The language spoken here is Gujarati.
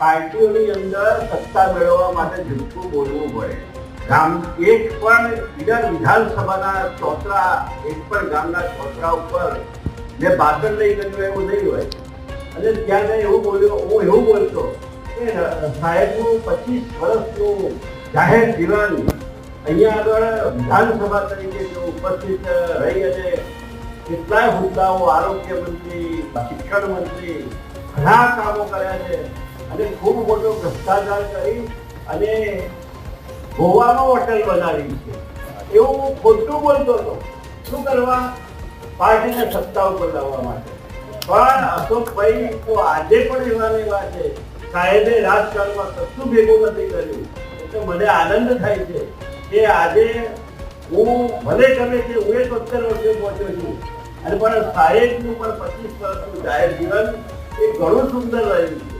પાર્ટીઓની અંદર સત્તા મેળવવા માટે જૂઠું બોલવું પડે. ગામ એક પણ, ઈડર વિધાનસભાના ચોતરા એક પણ ગામના ચોતરા ઉપર મેં ભાષણ લઈ ગયું એવું નહીં હોય. અને ત્યાં મેં એવું બોલ્યો, હું એવું બોલતો કે સાહેબનું પચીસ વર્ષનું જાહેર જીવન અહીંયા આગળ વિધાનસભા તરીકે જો ઉપસ્થિત રહી અને કેટલાય હોદ્દાઓ, આરોગ્ય મંત્રી, શિક્ષણ મંત્રી, ઘણા કામો કર્યા છે. અને ખૂબ મોટો ભ્રષ્ટાચાર કરી અને ગોવાનો હોટલ બનાવી છે. એવું ખોટું બોલતો હતો. શું કરવા? પાર્ટીને સત્તા ઉપર લાવવા માટે. પણ અશોકભાઈ તો આજે પણ એવા એવા છે. સાહેબે રાજકારણમાં કશું ભેગું નથી કર્યું. એટલે મને આનંદ થાય છે કે આજે હું ભલે ગમે તે હું એક સત્તર વર્ષે પહોંચ્યો છું. અને પણ સાહેબનું પણ પચીસ વર્ષનું જાહેર જીવન એ ઘણું સુંદર રહ્યું છે.